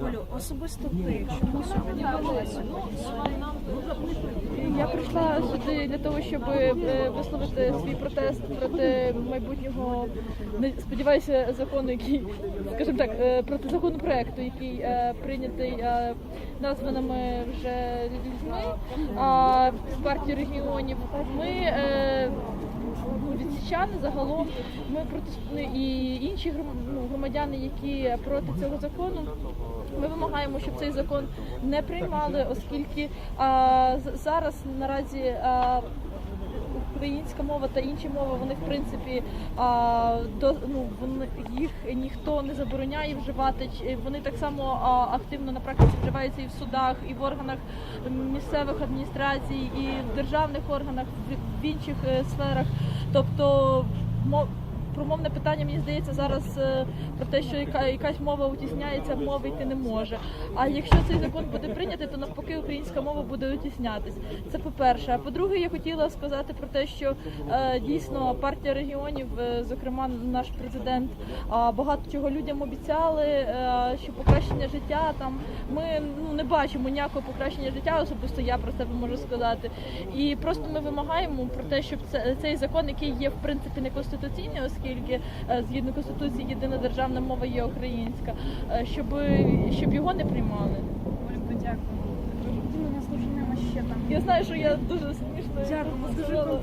Олю, особисто ти, чому сьогодні прийшла? Я прийшла сюди для того, щоб е, висловити свій протест проти майбутнього, сподіваюся, закону, який, скажімо так, е, проти законопроекту, який е, прийнятий е, названими вже людьми а, з партії регіонів. Ми е, відсічани загалом ми проти і інші ну, громадяни, які проти цього закону. Ми вимагаємо, щоб цей закон не приймали, оскільки а, зараз наразі а, українська мова та інші мови вони в принципі а, до ну вони їх ніхто не забороняє вживати. Вони так само а, активно на практиці вживаються і в судах, і в органах місцевих адміністрацій, і в державних органах, в, інших е, сферах. Тобто мо- Промовне питання мені здається зараз е, про те, що яка якась мова утісняється, мови йти не може. А якщо цей закон буде прийнятий, то навпаки українська мова буде утіснятись. Це по-перше. А по-друге, я хотіла сказати про те, що е, дійсно партія регіонів, е, зокрема наш президент, багато чого людям обіцяли, що покращення життя там ми ну не бачимо ніякого покращення життя. Особисто я про себе можу сказати. І просто ми вимагаємо про те, щоб це, цей закон, який є в принципі неконституційний, оскільки е, згідно конституції єдина державна мова є українська, е, щоб, щоб його не приймали. Дякую. Я знаю, що я дуже смішно Дякую.